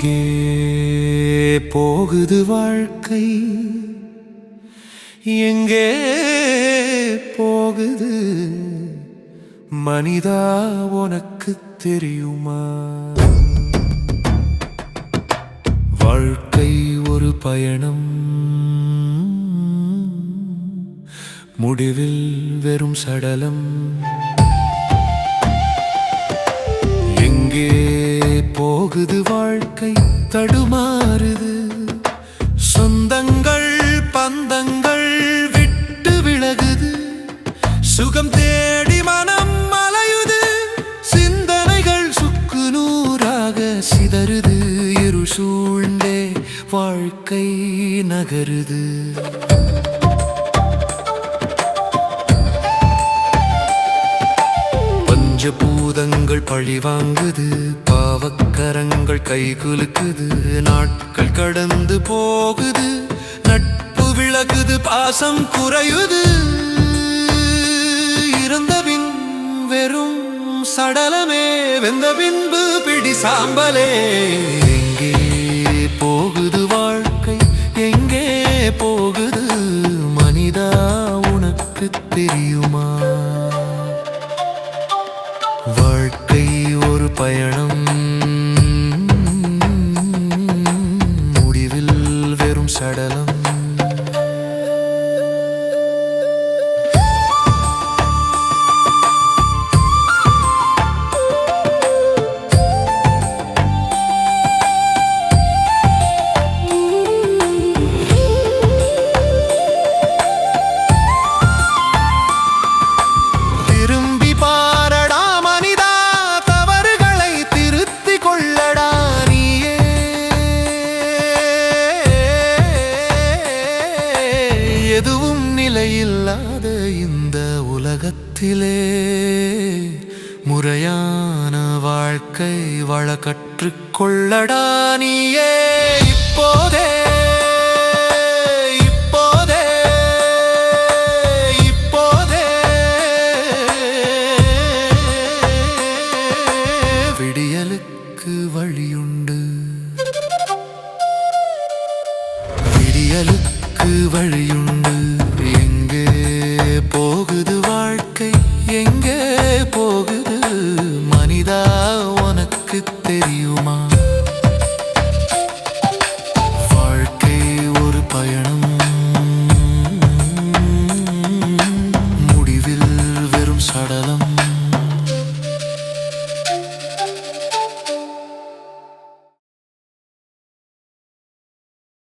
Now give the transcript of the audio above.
எங்கே போகுது வாழ்க்கை. எங்கே போகுது? மனிதா உனக்கு தெரியுமா? வாழ்க்கை ஒரு பயணம். முடிவில் வெறும் சடலம். போகுது வாழ்க்கை தடுமாறுது. சொந்தங்கள் பந்தங்கள் விட்டு விலகுது. சுகம் தேடி மனம் மலையுது. சிந்தனைகள் சுக்கு நூறாக சிதறுது. இரு சூழ்ந்தே வாழ்க்கை நகருது. பஞ்சபூதங்கள் பழி வாங்குது. கரங்கள் கை குலுக்குது நாட்கள் கடந்து போகுது நட்பு விளக்குது பாசம் குறையுது. இறந்த வெறும் சடலமே வெந்த பின்பு பிடி சாம்பலே. எங்கே போகுது வாழ்க்கை? எங்கே போகுது? மனிதா உனக்கு தெரியுமா? வாழ்க்கை ஒரு பயணம். வெறும் எதுவும் நிலையில்லாத இந்த உலகத்திலே முறையான வாழ்க்கை வாழ கற்றுக்கொள்ளடா நீயே. இப்போதே விடியலுக்கு வழியுண்டு. விடியலுக்கு வழியுண்டு. எங்கே போகுது